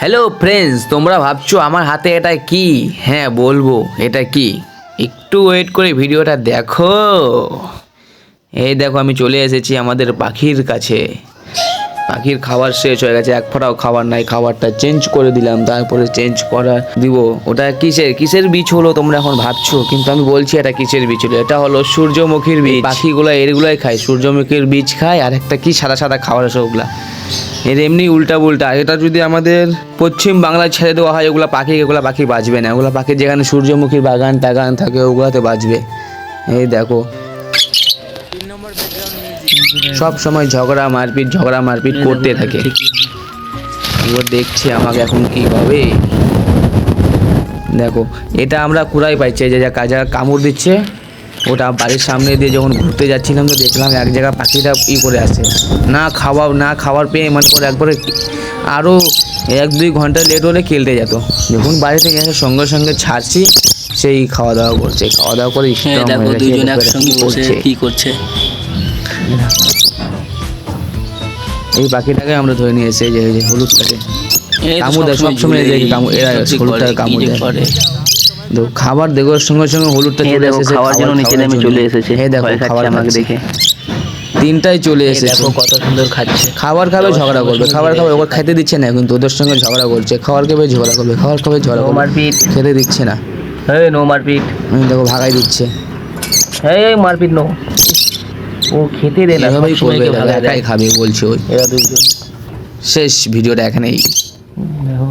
Hello friends তোমরা ভাবছ আমার হাতে এটা কি? হ্যাঁ বলব, এটা কি? একটু ওয়েট করে ভিডিওটা দেখো। এই দেখো, আমি চলে এসেছি আমাদের পাখির কাছে। পাখির খাবার শেষ হয়ে গেছে, এক ফোঁটাও খাবার নাই, খাবারটা চেঞ্জ করে দিলাম, তারপরে চেঞ্জ করা দিব। ওটা কিসের? কিসের বীজ হলো তোমরা এখন ভাবছ? কিন্তু আমি বলছি এটা কিসের বীজ হলো? এটা হলো সূর্যমুখীর বীজ। পাখিগুলো এগুলোই খায়, সূর্যমুখীর বীজ খায়, আর একটা কি সাদা সাদা খাবার আছে ওগুলা? এর এমনি উল্টা উল্টা এটা যদি আমাদের পশ্চিম বাংলায় ছেড়ে দেওয়া হয় ওগুলো পাখি এগুলো পাখি বাঁচবে না। ওগুলো পাখি যেখানে সূর্যমুখীর বাগান টাগান থাকে ওগুলাতে বাঁচবে এই দেখো। সব সময় ঝগড়া মারপিট ঝগড়া মারপিট করতে থাকে। এবার দেখছে আমাকে এখন কি হবে দেখো এটা আমরা কুড়াই পাইছি যে যা কাজা কামড় দিচ্ছে ওটা বাড়ির সামনে দিয়ে যখন ঘুরতে যাচ্ছিলাম তো দেখলাম এক জায়গায় পাখিটা ই করে আছে। না খাওয়া না খাবার পেয়ে মানে ওর একবারে আরও এক দুই ঘণ্টা লেট হলে কেলতে যেত। যখন বাড়ি থেকে এসে সঙ্গে সঙ্গে ছাড়ছি সেই খাওয়া দাওয়া করছে। খাওয়া দাওয়া করে হ্যাঁ একসঙ্গে কি বসে করছে? কি করছে। এই পাখিটাকে আমরা ধরে নিয়ে এসে যে হলুদটাকে। তো দেয়, সবসময় দেখি কামড়- এরা সবজি হলুদটা করে, কামড় কি যে দেয়। দেখো খাবার দেখো সঙ্গে সঙ্গে হলুদটা চলে এসেছে খাওয়ার জন্য নিচে নেমে চলে এসেছে। এই দেখো খাবার আমাকে দেখে। তিনটাই চলে এসেছে। দেখো কত সুন্দর খাচ্ছে। খাবার খাবে ঝগড়া করবে। খাবার খাবে ওকে খেতে দিচ্ছে না কিন্তু ওদের সঙ্গে ঝগড়া করছে। খাবার খাবে ঝগড়া করবে খাবার খাবে ঝগড়া করবে। মারপিট। খেতে দিচ্ছে না। এই নো মারপিট। আমি দেখো ভাগাই দিচ্ছে। এই এই মারপিট নো। ও খেতে দে না এভাবেই সবসময় করবে। একাই খাবে বলছে ওই। এরা দুইজন শেষ ভিডিওটা এখানেই। দেখো।